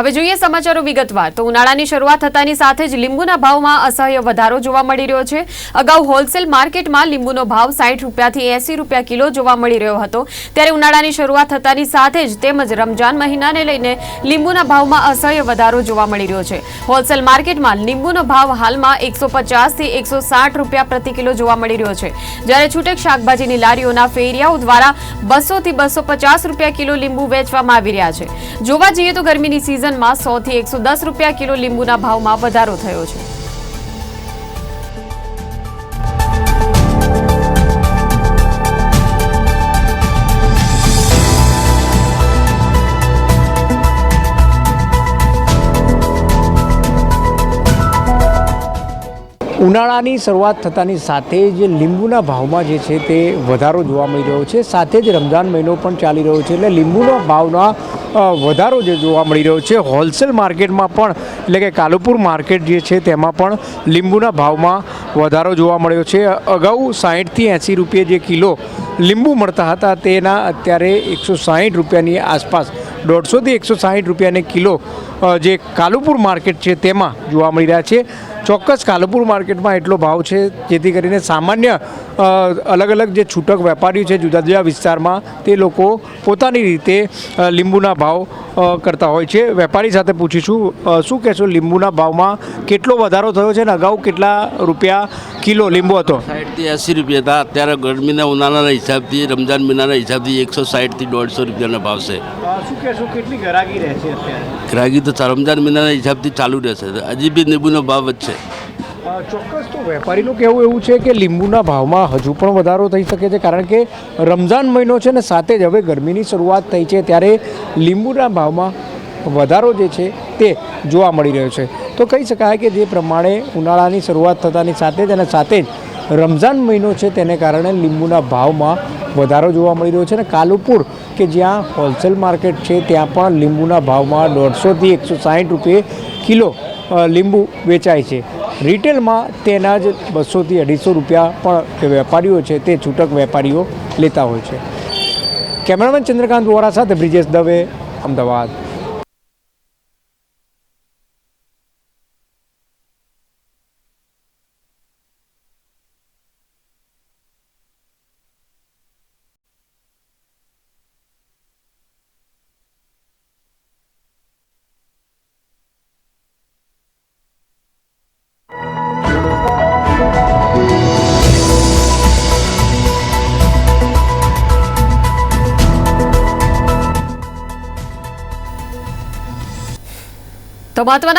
હવે જોઈએ સમાચારો વિગતવાર. તો ઉનાળાની શરૂઆત થતાની સાથે જ લીંબુના ભાવમાં અસહ્ય વધારો જોવા મળી રહ્યો છે. અગાઉ હોલસેલ માર્કેટમાં લીંબુનો ભાવ સાઠ રૂપિયાથી એસી રૂપિયા કિલો જોવા મળી રહ્યો હતો. ત્યારે ઉનાળાની શરૂઆત થતાની સાથે જ તેમજ રમજાન મહિનાને લઈને લીંબુના ભાવમાં અસહ્ય વધારો જોવા મળી રહ્યો છે. હોલસેલ માર્કેટમાં લીંબુનો ભાવ હાલમાં એકસો પચાસથી એકસો રૂપિયા પ્રતિ કિલો જોવા મળી રહ્યો છે. જ્યારે છૂટેક શાકભાજીની લારીઓના ફેરિયાઓ દ્વારા બસોથી બસો રૂપિયા કિલો લીંબુ વેચવામાં આવી રહ્યા છે. જોવા જઈએ તો ગરમીની સિઝનમાં સો થી એકસો દસ રૂપિયા કિલો લીંબુના ભાવમાં વધારો થયો છે. ઉનાળાની શરૂઆત થતાની સાથે જ લીંબુના ભાવમાં જે છે તે વધારો જોવા મળી રહ્યો છે. સાથે જ રમઝાન મહિનો પણ ચાલી રહ્યો છે એટલે લીંબુના ભાવના વધારો જે જોવા મળી રહ્યો છે. હોલસેલ માર્કેટમાં પણ, એટલે કે કાલુપુર માર્કેટ જે છે તેમાં પણ લીંબુના ભાવમાં વધારો જોવા મળ્યો છે. અગાઉ સાહીઠથી એંસી રૂપિયા જે કિલો લીંબુ મળતા હતા, તેના અત્યારે એકસો સાહીઠ રૂપિયાની આસપાસ દોઢસોથી એકસો સાહીઠ રૂપિયાને કિલો જે કાલુપુર માર્કેટ છે તેમાં જોવા મળી રહ્યા છે. ચોક્કસ કાલુપુર માર્કેટમાં એટલો ભાવ છે, જેથી કરીને સામાન્ય અલગ અલગ જે છૂટક વેપારીઓ છે જુદા જુદા વિસ્તારમાં તે લોકો પોતાની રીતે લીંબુના ભાવ કરતા હોય છે. વેપારી સાથે પૂછીશું શું કહેશો? લીંબુના ભાવમાં કેટલો વધારો થયો છે ને અગાઉ કેટલા રૂપિયા કિલો લીંબુ હતો? સાઠથી એંસી રૂપિયા હતા. અત્યારે ગરમીના ઉનાળાના હિસાબથી રમજાન મહિનાના હિસાબથી એકસો સાઠથી દોઢસો રૂપિયાના ભાવ છે. શું કહેશો? કેટલી ગરાગી રહે અત્યારે? ગ્રાહકી તો રમજાન મહિનાના હિસાબથી ચાલુ રહેશે. હજી બી લીંબુનો ભાવ વધશે ચોક્કસ તો વેપારીનું કહેવું એવું છે કે લીંબુના ભાવમાં હજુ પણ વધારો થઈ શકે છે, કારણ કે રમઝાન મહિનો છે ને સાથે જ હવે ગરમીની શરૂઆત થઈ છે, ત્યારે લીંબુના ભાવમાં વધારો જે છે તે જોવા મળી રહ્યો છે. તો કહી શકાય કે જે પ્રમાણે ઉનાળાની શરૂઆત થતાની સાથે જ અને સાથે જ રમઝાન મહિનો છે તેને કારણે લીંબુના ભાવમાં વધારો જોવા મળી રહ્યો છે અને કાલુપુર કે જ્યાં હોલસેલ માર્કેટ છે ત્યાં પણ લીંબુના ભાવમાં દોઢસોથી એકસો સાઠ રૂપિયે કિલો લીંબુ વેચાય છે. રિટેલમાં તેના જ બસોથી અઢીસો રૂપિયા પણ જે વેપારીઓ છે તે છૂટક વેપારીઓ લેતા હોય છે. કેમેરામેન ચંદ્રકાંત વોરા સાથે બ્રિજેશ દવે, અમદાવાદ. તો મહત્વના